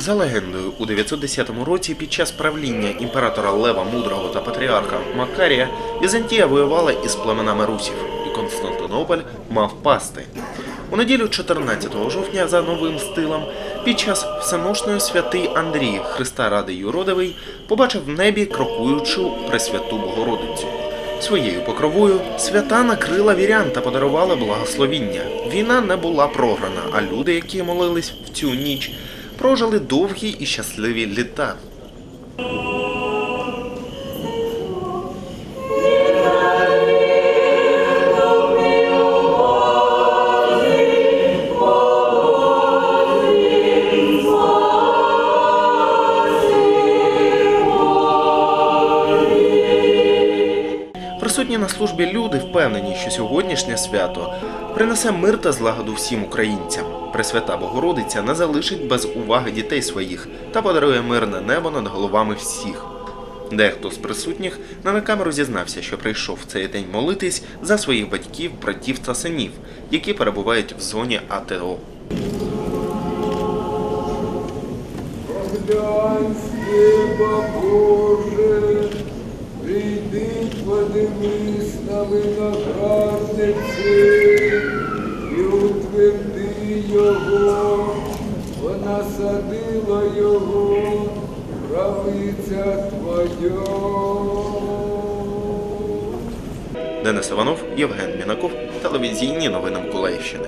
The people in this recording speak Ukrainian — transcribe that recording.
За легендою, у 910 році під час правління імператора Лева Мудрого та патріарха Макарія Візантія воювала із племенами русів, і Константинополь мав пасти. У неділю 14 жовтня за новим стилем під час всеношної святий Андрій Христа Ради Юродивий побачив в небі крокуючу Пресвяту Богородицю. Своєю покровою свята накрила вірян та подарувала благословіння. Війна не була програна, а люди, які молились в цю ніч, прожили довгі і щасливі літа. Присутні на службі люди впевнені, що сьогоднішнє свято принесе мир та злагоду всім українцям. Пресвята Богородиця не залишить без уваги дітей своїх та подарує мирне небо над головами всіх. Дехто з присутніх на камеру зізнався, що прийшов в цей день молитись за своїх батьків, братів та синів, які перебувають в зоні АТО. Боже, виноградниці і утверди його, вона садила його, правиця твоя. Денис Іванов, Євген Мінаков, телевізійні новини Миколаївщини.